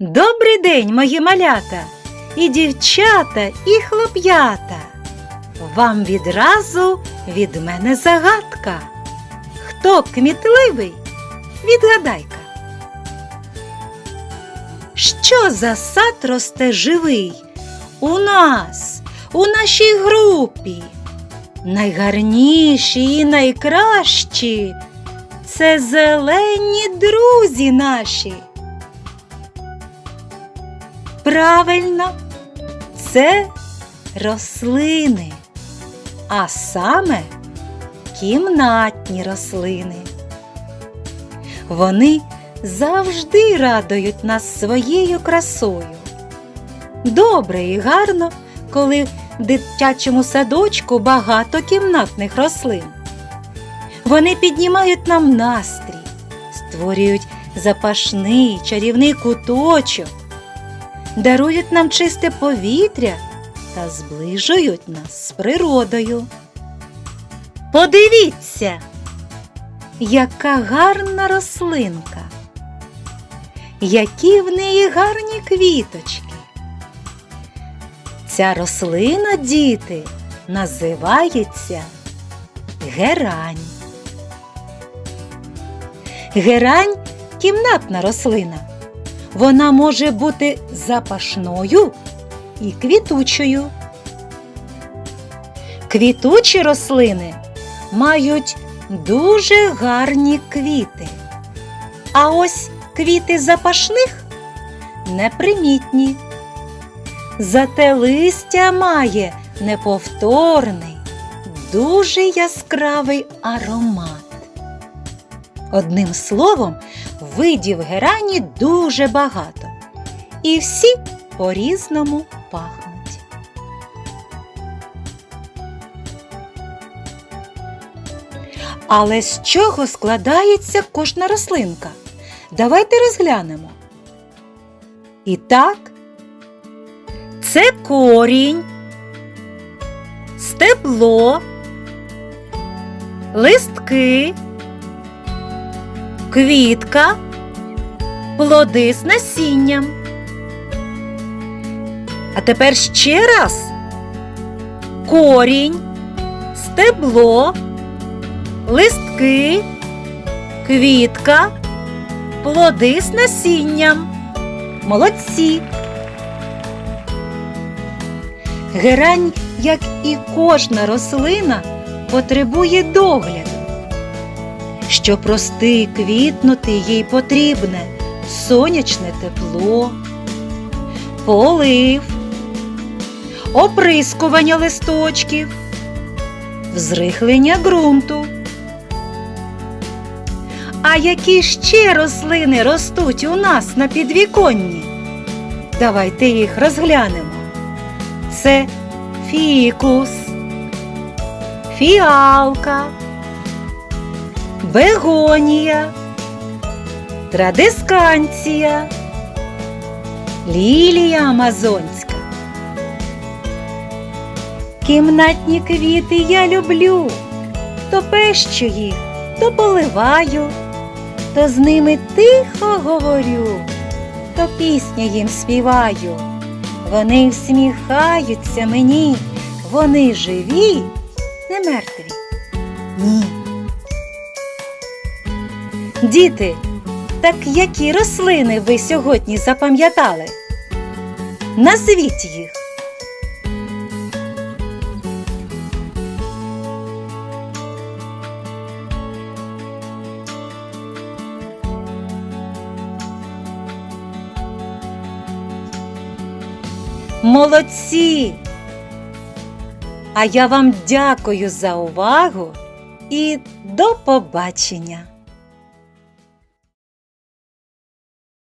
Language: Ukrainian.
Добрий день, мої малята, і дівчата, і хлоп'ята. Вам відразу від мене загадка. Хто кмітливий? Відгадайка. Що за сад росте живий у нас, у нашій групі? Найгарніші і найкращі це зелені друзі наші. Правильно, це рослини, а саме кімнатні рослини. Вони завжди радують нас своєю красою. Добре і гарно, коли в дитячому садочку багато кімнатних рослин. Вони піднімають нам настрій, створюють запашний чарівний куточок, дарують нам чисте повітря та зближують нас з природою. Подивіться, яка гарна рослинка, які в неї гарні квіточки. Ця рослина, діти, називається герань. Герань кімнатна рослина. Вона може бути запашною і квітучою. Квітучі рослини мають дуже гарні квіти. А ось квіти запашних непримітні. Зате листя має неповторний, дуже яскравий аромат. Одним словом, видів герані дуже багато, і всі по-різному пахнуть. Але з чого складається кожна рослинка? Давайте розглянемо. І так, це корінь, стебло, листки, квітка, плоди з насінням. А тепер ще раз корінь, стебло, листки, квітка, плоди з насінням. Молодці! Герань, як і кожна рослина, потребує догляду. Щоб рости і квітнути, їй потрібне сонячне тепло, полив, оприскування листочків, взрихлення ґрунту. А які ще рослини ростуть у нас на підвіконні? Давайте їх розглянемо. Це фікус, фіалка, бегонія, традисканція, лілія амазонська. Кімнатні квіти я люблю, то пещу їх, то поливаю, то з ними тихо говорю, то пісню їм співаю. Вони всміхаються мені, вони живі, не мертві. Ні. Діти, так які рослини ви сьогодні запам'ятали? Назвіть їх. Молодці! А я вам дякую за увагу і до побачення!